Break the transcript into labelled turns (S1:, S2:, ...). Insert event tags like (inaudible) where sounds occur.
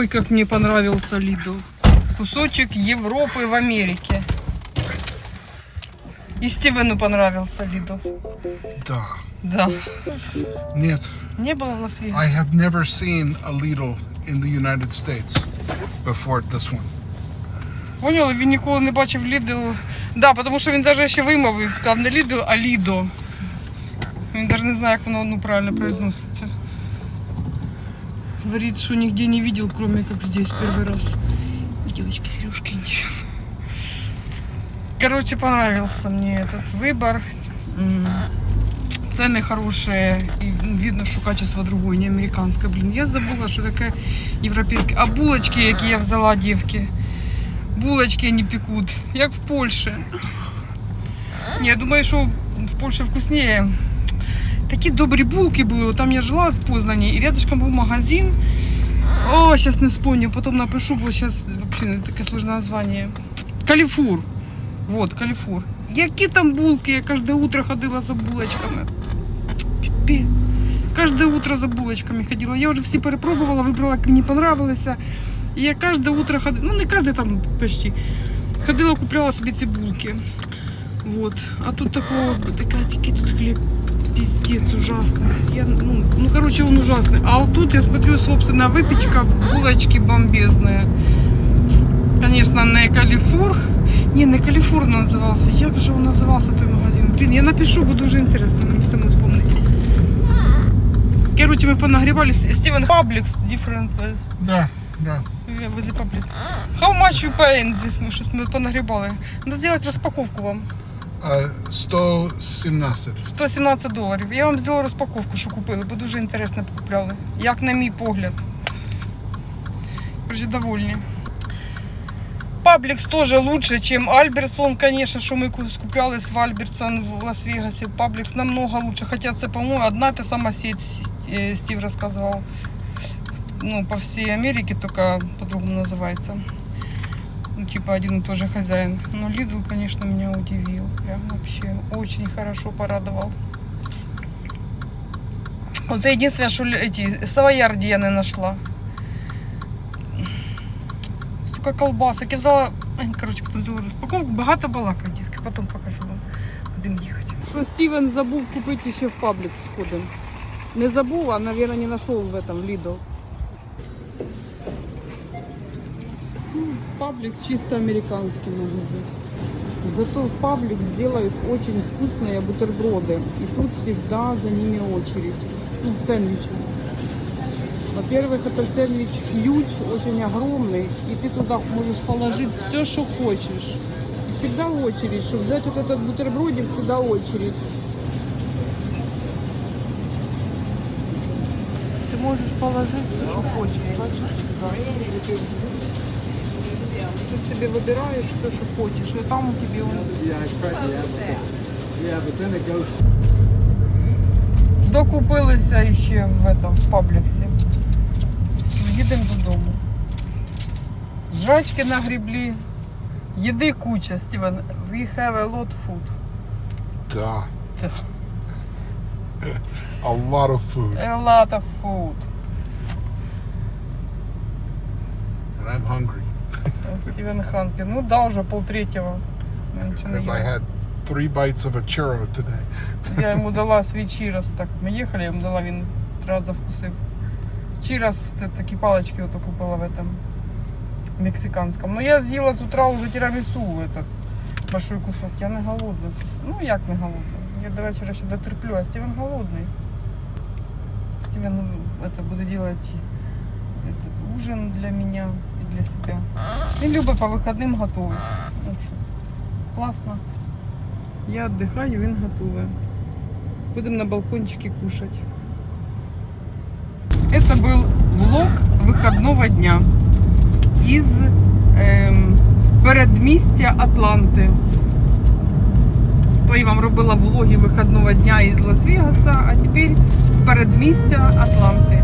S1: Ой, как мне понравился Lidl. Кусочек Европы в Америке. И Стивену понравился Lidl.
S2: Да.
S1: Да.
S2: Нет.
S1: Не было в Лас-Вегасе?
S2: I have never seen a Lidl in the United States before this one.
S1: Поняли, він ніколи не бачив Lidl. Да, тому що він навіть ще вимовив, сказав не Lidl, а Lido. Він навіть не знає, як воно ну, правильно произноситься. Говорит, что нигде не видел, кроме как здесь первый раз. И девочки Сережки интересно. Короче, понравился мне этот выбор. М, Цены хорошие, и ну, видно, что качество другое, не американское. Блин, я забыла, что такое европейское. А булочки, які я взяла, девки, булочки не пекут, як в Польше. Ні, я думаю, що в Польше вкусніше. Такі добрі булки були. Там я жила в Познані, і рядышком був магазин. О, сейчас не вспомню, потом напишу, бо вообще не таке сложне название. Каліфур. Вот, Каліфур. Які там булки, я кожне утро ходила за булочками. Піпець. Кожне утро за булочками ходила. Я вже всі перепробувала, вибрала, які мені понравилися. І я кожне утро ходила, ну не кожне там почти. Ходила, купляла собі ці булки. Вот. А тут такого, такая, такий тут хліб пиздец ужасный. Я, ну, ну, короче, он ужасный. А вот тут я смотрю, собственно, выпечка, булочки бомбезные. Конечно, не Калифур. Не, не Калифур он назывался. Як же он назывался, той магазин? Блин, я напишу, бо дуже интересно мені самому вспомнить. Короче, мы понагревались. Стивен Пабликс, different uh,
S2: Да, да.
S1: я возле Паблик. How much you paying здесь? Мы что мы понагребали. Надо сделать распаковку вам.
S2: Uh, 117.
S1: 117 доларів. Я вам зробила розпаковку, що купили, бо дуже інтересно покупляли. Як на мій погляд. Короче, довольні. Паблікс теж лучше, ніж Альберсон, звісно, що ми скуплялись в Альберсон в Лас-Вегасі. Паблікс намного лучше. Хоча це, по-моєму, одна та сама сеть, е, Стив розказував. Ну, по всей Америке, только по-другому называется. Ну, типа один и тот же хозяин. Но Lidl, конечно, меня удивил. Прям вообще очень хорошо порадовал. Вот это единственное, что ль- эти савоярди я не нашла. Сука, колбасок. Я взяла, Ай, короче, потом взяла распаковку. Багато балака, дівки, потом покажу вам. Будемо їхати. Що Стівен забув купити ще в паблік сходимо. Не забув, а, наверное, не знайшов в этом, в Lidl. Паблик чисто американский магазин. Зато Паблик делают очень вкусные бутерброды. И тут всегда за ними очередь. Ну, сэндвичи. Во-первых, это сэндвич ключ очень огромный. И ты туда можешь положить все, что хочешь. И всегда очередь. Чтобы взять вот этот бутербродик, всегда очередь. Ты можешь положить все, что хочешь. Хочешь, там он...
S3: Yeah, correct. Yeah, but, yeah, but then it goes.
S1: Докупилися ще в этом, в Пабліксі. Їдемо додому. Жрачки нагріблі. Їди куча, Стівен. We have a lot food.
S2: Da.
S1: Да.
S2: A lot of food.
S1: A lot of food.
S2: And I'm hungry
S1: Стівен Ханкін. Ну да, вже полтретього. Я нічого не
S2: because I
S1: їла.
S2: had three bites of a churro today. (laughs)
S1: Я йому дала свій чірос. Так, ми їхали, я йому дала, він три рази вкусив. Чірос, це такі палички ото купила в этом мексиканському. Ну я з'їла з утра уже тірамісу этот большой кусок. Я не голодна. Ну як не голодна? Я до вечора ще дотерплю, а Стівен голодний. Стівен ну, это, буде делать этот, ужин для меня и для себя. Він любить по вихідним готовить. Так що Класно. Я отдыхаю, він готовий. Будем на балкончике кушать. Это был влог выходного дня из ем, передмістя Атланти. То я вам робила влоги вихідного дня із Лас-Вегаса, а тепер з передмістя Атланти.